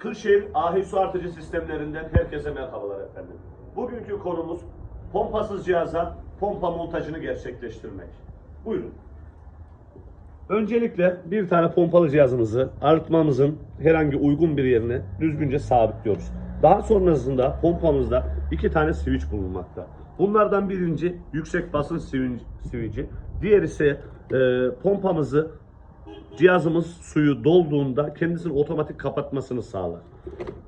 Kırşehir ahil su artıcı sistemlerinden herkese merhabalar efendim. Bugünkü konumuz pompasız cihaza pompa montajını gerçekleştirmek. Buyurun. Öncelikle bir tane pompalı cihazımızı arıtmamızın herhangi uygun bir yerine düzgünce sabitliyoruz. Daha sonrasında pompamızda iki tane switch bulunmakta. Bunlardan birinci yüksek basınç switch- switch'i, diğer ise e, pompamızı cihazımız suyu dolduğunda kendisini otomatik kapatmasını sağlar.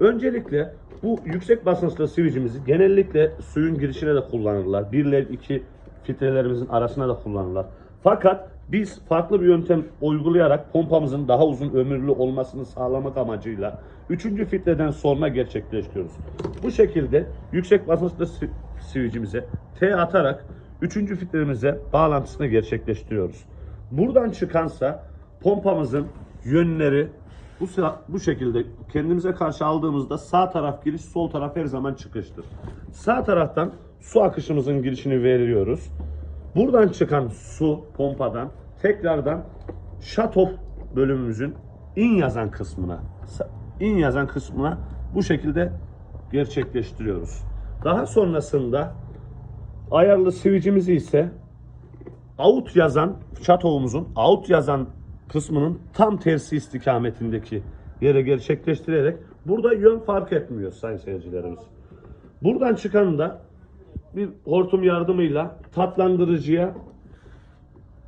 Öncelikle bu yüksek basınçlı switch'imizi genellikle suyun girişine de kullanırlar. 1 ile 2 filtrelerimizin arasına da kullanırlar. Fakat biz farklı bir yöntem uygulayarak pompamızın daha uzun ömürlü olmasını sağlamak amacıyla 3. filtreden sonra gerçekleştiriyoruz. Bu şekilde yüksek basınçlı switch'imize T atarak 3. filtremize bağlantısını gerçekleştiriyoruz. Buradan çıkansa pompamızın yönleri bu bu şekilde kendimize karşı aldığımızda sağ taraf giriş, sol taraf her zaman çıkıştır. Sağ taraftan su akışımızın girişini veriyoruz. Buradan çıkan su pompadan tekrardan shut-off bölümümüzün in yazan kısmına in yazan kısmına bu şekilde gerçekleştiriyoruz. Daha sonrasında ayarlı switch'imizi ise out yazan shut-off'umuzun out yazan kısmının tam tersi istikametindeki yere gerçekleştirerek burada yön fark etmiyor sayın seyircilerimiz. Buradan çıkan da bir hortum yardımıyla tatlandırıcıya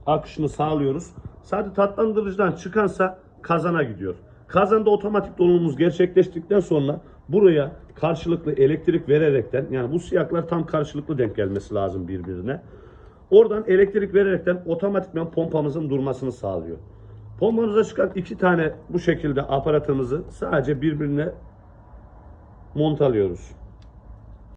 akışını sağlıyoruz. Sadece tatlandırıcıdan çıkansa kazana gidiyor. Kazanda otomatik dolumumuz gerçekleştikten sonra buraya karşılıklı elektrik vererekten yani bu siyaklar tam karşılıklı denk gelmesi lazım birbirine. Oradan elektrik vererekten otomatikman pompamızın durmasını sağlıyor. Pompamıza çıkan iki tane bu şekilde aparatımızı sadece birbirine montalıyoruz.